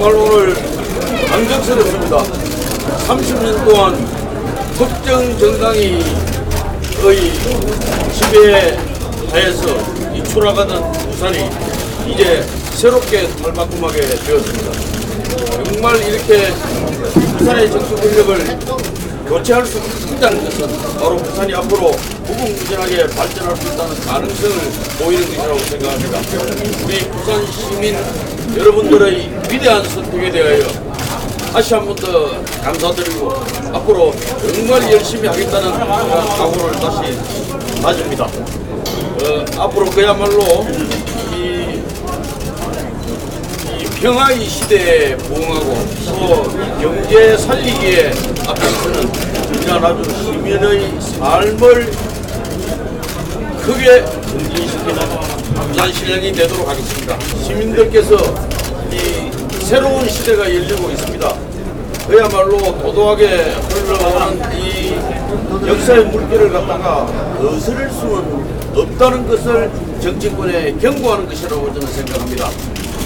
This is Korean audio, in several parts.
정말 오늘 감정스럽습니다. 30년 동안 국정 정당이 거의 지배에 하에서 이출하가던 부산이 이제 새롭게 탈바꿈하게 되었습니다. 정말 이렇게 부산의 정치 권력을 교체할 수 있다는 것은 바로 부산이 앞으로 무궁무진하게 발전할 수 있다는 가능성을 보이는 것이라고 생각합니다. 우리 부산 시민 여러분들의 위대한 선택에 대하여 다시 한 번 더 감사드리고 앞으로 정말 열심히 하겠다는 각오를 다시 가집니다. 어, 앞으로 그야말로 이, 이 평화의 시대에 부응하고 또 경제 살리기에 아주 시민의 삶을 크게 증진시키는 부산 실령이 되도록 하겠습니다. 시민들께서 이 새로운 시대가 열리고 있습니다. 그야말로 도도하게 흘러가는 이 역사의 물결을 갖다가 거스를 수는 없다는 것을 정치권에 경고하는 것이라고 저는 생각합니다.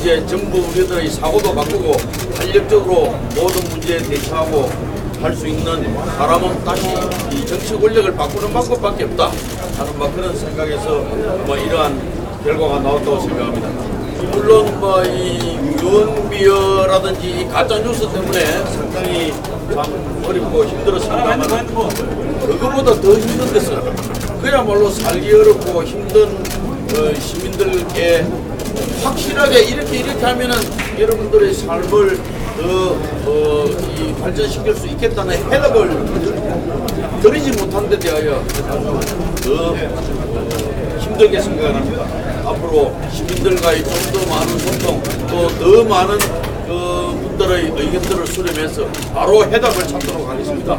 이제 정부 우리들의 사고도 바꾸고 탄력적으로 모든 문제에 대처하고 할 수 있는 사람은 다시 이 정치 권력을 바꾸는 방법밖에 없다 하는 뭐 그런 생각에서 뭐 이러한 결과가 나왔다고 생각합니다. 물론 뭐이 유언비어라든지 이 가짜 뉴스 때문에 상당히 참 어렵고 힘들었습니다만 그거보다 더 힘든 것은 그야말로 살기 어렵고 힘든 어, 시민들께 확실하게 이렇게 이렇게 하면은 여러분들의 삶을 더 어, 이 발전시킬 수 있겠다는 해답을 드리지 못한 데 대하여 아주 더 어, 힘들게 생각합니다. 앞으로 시민들과의 좀 더 많은 소통, 또 더 많은 그 분들의 의견들을 수렴해서 바로 해답을 찾도록 하겠습니다.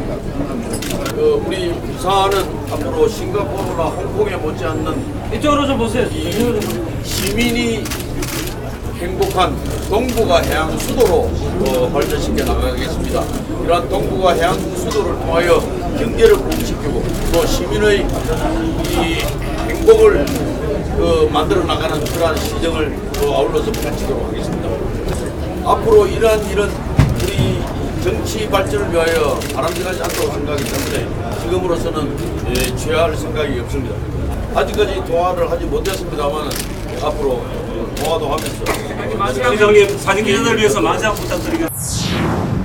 그 우리 부산은 앞으로 싱가포르나 홍콩에 못지않는 이쪽으로 좀 보세요. 이 시민이 행복한 동북아 해양 수도로 어, 발전시켜 나가겠습니다. 이러한 동북아 해양 수도를 통하여 경제를 부흥시키고 또 시민의 이 행복을 그 만들어 나가는 그러한 시정을 또 아울러서 펼치도록 하겠습니다. 앞으로 이러한 일은 우리 정치 발전을 위하여 바람직하지 않다고 생각하기 때문에 지금으로서는 예, 취할 생각이 없습니다. 아직까지 도화를 하지 못했습니다만 앞으로 도화도 하면서 회장님 사진 기자들 위해서 마지막 부탁드리겠습니다.